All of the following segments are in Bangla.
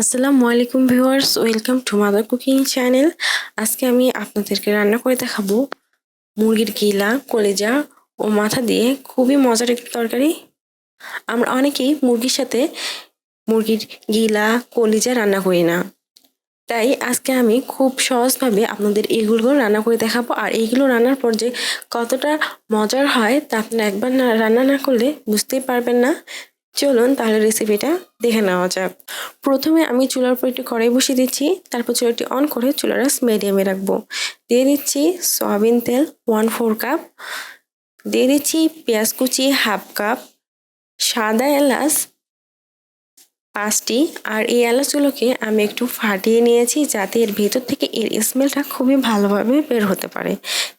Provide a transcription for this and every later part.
আসসালামু আলাইকুম viewers, welcome to mother cooking channel. আজকে আমি আপনাদেরকে রান্না করে দেখাবো মুরগির গিলা, কলেজা ও মাথা দিয়ে। খুবই মজার একটি তরকারি। আমরা অনেকেই মুরগির সাথে মুরগির গিলা, কলিজা রান্না করি না। তাই আজকে আমি খুব সহজভাবে আপনাদের এইগুলো রান্না করে দেখাবো। আর এইগুলো রান্নার পর যে কতটা মজার হয় তা আপনারা একবার রান্না না করলে বুঝতেই পারবেন না। চলুন তাহলে রেসিপিটা দেখে নেওয়া যাক। প্রথমে আমি চুলার উপর একটু কড়াই বসিয়ে দিচ্ছি, তারপর চুলাটি অন করে চুলার মিডিয়ামে রাখব। দিয়ে দিচ্ছি সয়াবিন তেল ওয়ান ফোর কাপ দিয়ে দিচ্ছি পেঁয়াজ কুচি হাফ কাপ সাদা এলাচ পাঁচটি, আর এই এলাচগুলোকে আমি একটু ফাটিয়ে নিয়েছি যাতে এর ভেতর থেকে এর স্মেলটা খুবই ভালোভাবে বের হতে পারে।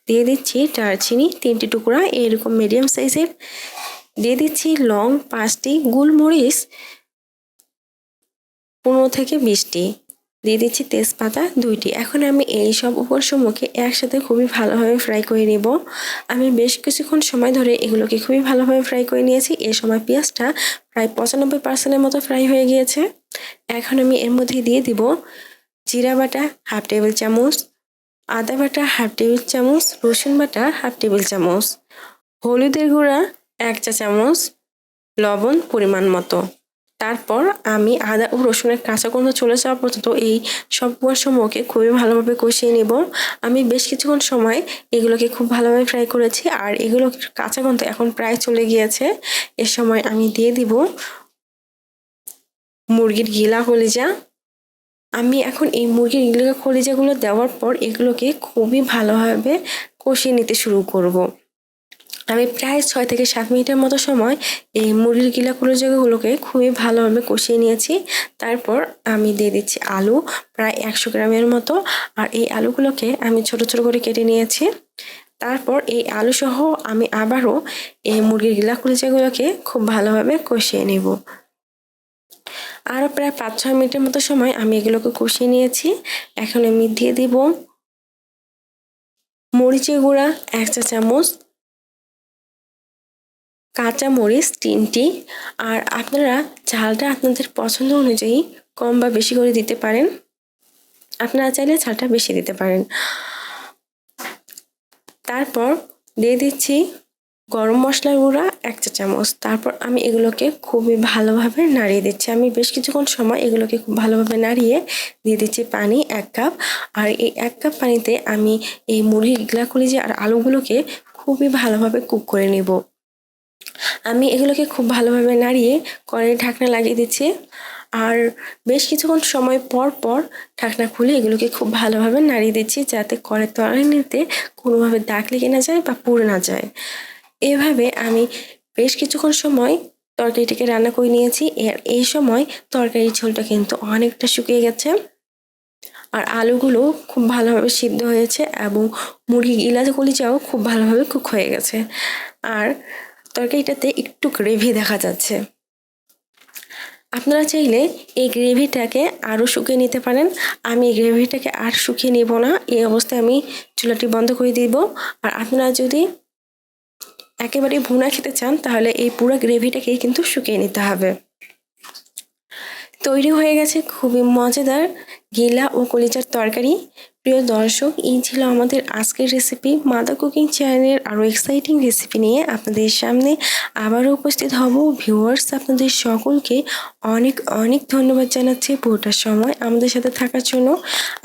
দিয়ে দিচ্ছি দারচিনি তিনটি টুকরা, এরকম মিডিয়াম সাইজের দিয়ে দিচ্ছি লং পাঁচটি গোলমরিচ, পনেরো থেকে বিশটি। দিয়ে দিচ্ছি তেজপাতা দুইটি। এখন আমি এই সব উপরসমূহকে একসাথে খুবই ভালোভাবে ফ্রাই করে নেব। আমি বেশ কিছুক্ষণ সময় ধরে এগুলোকে খুবই ভালোভাবে ফ্রাই করে নিয়েছি। এ সময় পেঁয়াজটা প্রায় পঁচানব্বই পার্সেন্টের মতো ফ্রাই হয়ে গিয়েছে। এখন আমি এর মধ্যে দিয়ে দিব জিরা বাটা হাফ টেবিল চামচ, আদা বাটা হাফ টেবিল চামচ, রসুন বাটা হাফ টেবিল চামচ, হলুদের গুঁড়া এক চা চামচ লবণ পরিমাণ মতো। তারপর আমি আদা ও রসুনের কাঁচা গন্ধ চলে যাওয়া পর্যন্ত এই সব সমূহকে খুবই ভালোভাবে কষিয়ে নেব। আমি বেশ কিছুক্ষণ সময় এগুলোকে খুব ভালোভাবে ফ্রাই করেছি আর এগুলো কাঁচা গন্ধ এখন প্রায় চলে গিয়েছে। এ সময় আমি দিয়ে দিব মুরগির গিলা কলিজা। আমি এখন এই মুরগির গিলা কলিজাগুলো দেওয়ার পর এগুলোকে খুবই ভালোভাবে কষিয়ে নিতে শুরু করব। আমি প্রায় ছয় থেকে সাত মিনিটের মতো সময় এই মুরগির গিলাগুলো জায়গাগুলোকে খুবই ভালোভাবে কষিয়ে নিয়েছি। তারপর আমি দিয়ে দিচ্ছি আলু, প্রায় একশো গ্রামের মতো। আর এই আলুগুলোকে আমি ছোট ছোট করে কেটে নিয়েছি। তারপর এই আলু সহ আমি আবারও এই মুরগির গিলা কুলিচাগুলোকে খুব ভালোভাবে কষিয়ে নেব। আরও প্রায় পাঁচ, ছয় মিনিটের মতো সময় আমি এগুলোকে কষিয়ে নিয়েছি। এখন আমি দিয়ে দিব মরিচের গুঁড়া, এক চা চামচ কাঁচা মরিচ তিনটি। আর আপনারা ঝালটা আপনাদের পছন্দ অনুযায়ী কম বা বেশি করে দিতে পারেন। আপনারা চাইলে ঝালটা বেশি দিতে পারেন। তারপর দিয়ে দিচ্ছি গরম মশলার গুঁড়া এক চা চামচ। তারপর আমি এগুলোকে খুবই ভালোভাবে নাড়িয়ে দিচ্ছি। আমি বেশ কিছুক্ষণ সময় এগুলোকে খুব ভালোভাবে নাড়িয়ে দিয়ে দিচ্ছি পানি এক কাপ। আর এই এক কাপ পানিতে আমি এই মুরগির গিলাকুলি যে আর আলুগুলোকে খুবই ভালোভাবে কুক করে নেব। আমি এগুলোকে খুব ভালোভাবে নাড়িয়ে কড়াইয়ে ঢাকনা লাগিয়ে দিচ্ছি। আর বেশ কিছুক্ষণ সময় পর পর ঢাকনা খুলে এগুলোকে খুব ভালোভাবে নাড়িয়ে দিচ্ছি যাতে কড়াই তলানিতে কোনোভাবে দাগ লেগে না যায় বা পুড়ে না যায়। এভাবে আমি বেশ কিছুক্ষণ সময় তরকারিটিকে রান্না করে নিয়েছি। এর এই সময় তরকারির ঝোলটা কিন্তু অনেকটা শুকিয়ে গেছে। আর আলুগুলো খুব ভালোভাবে সিদ্ধ হয়েছে এবং মুরগি ইলাচ কলিচাও খুব ভালোভাবে কুক হয়ে গেছে। আর তরকারিটাতে একটু গ্রেভি দেখা যাচ্ছে। আপনারা চাইলে এই গ্রেভিটাকে আরও শুকিয়ে নিতে পারেন। আমি গ্রেভিটাকে আর শুকিয়ে নেব না। এই অবস্থায় আমি চুলাটি বন্ধ করে দিব। আর আপনারা যদি একেবারে ভুনা খেতে চান, তাহলে এই পুরো গ্রেভিটাকেই কিন্তু শুকিয়ে নিতে হবে। তৈরি হয়ে গেছে খুবই মজাদার গিলা ও কলিজার তরকারি। প্রিয় দর্শক, এই ছিল আমাদের আজকের রেসিপি মাদা কুকিং চ্যানেলের আরও এক্সাইটিং রেসিপি নিয়ে আপনাদের সামনে আবারও উপস্থিত হব। ভিউয়ার্স আপনাদের সকলকে অনেক অনেক ধন্যবাদ জানাচ্ছি পুরোটার সময় আমাদের সাথে থাকার জন্য।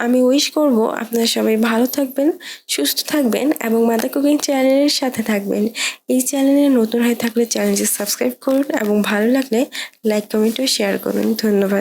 আমি উইশ করব আপনারা সবাই ভালো থাকবেন, সুস্থ থাকবেন এবং মাদা কুকিং চ্যানেলের সাথে থাকবেন। এই চ্যানেলে নতুন হয়ে থাকলে চ্যানেলটি সাবস্ক্রাইব করুন এবং ভালো লাগলে লাইক কমেন্ট ও শেয়ার করুন। ধন্যবাদ।